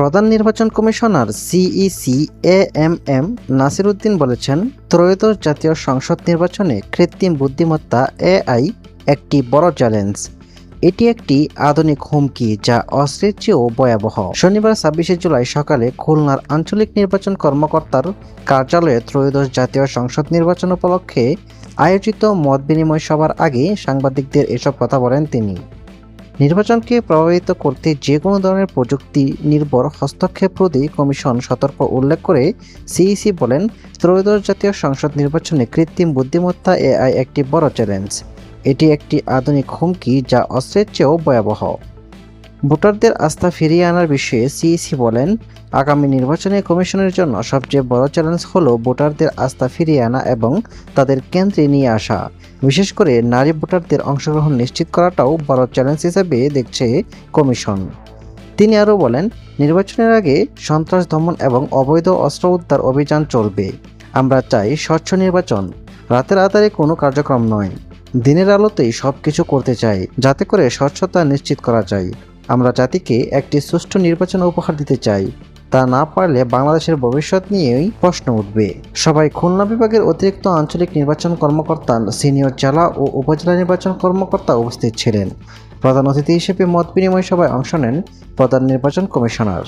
প্রধান নির্বাচন commissioner CEC A M M Nasir Uddin বলেছেন, ত্রয়োদশ জাতীয় সংসদ নির্বাচনে কৃত্রিম বুদ্ধিমত্তা এআই একটি বড় চ্যালেঞ্জ। এটি একটি আধুনিক হুমকি যা অস্ত্রের চেয়েও ভয়াবহ। শনিবার ছাব্বিশে জুলাই সকালে খুলনার আঞ্চলিক নির্বাচন কর্মকর্তার কার্যালয়ে ত্রয়োদশ জাতীয় সংসদ নির্বাচন উপলক্ষে আয়োজিত মত বিনিময় সভার আগে সাংবাদিকদের এসব কথা বলেন তিনি। নির্বাচনকে প্রভাবিত করতে যে কোনো ধরনের প্রযুক্তি নির্ভর হস্তক্ষেপ রোধে কমিশন সতর্ক উল্লেখ করে সিইসি বলেন, ত্রয়োদশ জাতীয় সংসদ নির্বাচনে কৃত্রিম বুদ্ধিমত্তা এআই একটি বড় চ্যালেঞ্জ এটি একটি আধুনিক হুমকি যা অস্ত্রের চেয়েও ভয়াবহ। ভোটারদের আস্থা ফিরিয়ে আনার বিষয়ে সিইসি বলেন, আগামী নির্বাচনে কমিশনের জন্য সবচেয়ে বড় চ্যালেঞ্জ হল ভোটারদের আস্থা ফিরিয়ে আনা এবং তাদের কেন্দ্রে নিয়ে আসা। বিশেষ করে নারী ভোটারদের অংশগ্রহণ নিশ্চিত করাটাও বড় চ্যালেঞ্জ হিসেবে দেখছে কমিশন। তিনি আরও বলেন, নির্বাচনের আগে সন্ত্রাস দমন এবং অবৈধ অস্ত্র উদ্ধার অভিযান চলবে। আমরা চাই স্বচ্ছ নির্বাচন, রাতের আধারে কোনো কার্যক্রম নয়। দিনের আলোতেই সব কিছু করতে চাই, যাতে করে স্বচ্ছতা নিশ্চিত করা যায়। আমরা জাতিকে একটি সুষ্ঠু নির্বাচন উপহার দিতে চাই। তা না পারলে বাংলাদেশের ভবিষ্যৎ নিয়েই প্রশ্ন উঠবে। সবাই খুলনা বিভাগের অতিরিক্ত আঞ্চলিক নির্বাচন কর্মকর্তা, সিনিয়র জেলা ও উপজেলা নির্বাচন কর্মকর্তা উপস্থিত ছিলেন। প্রধান অতিথি হিসেবে মত বিনিময় সভায় অংশ নেন প্রধান নির্বাচন কমিশনার।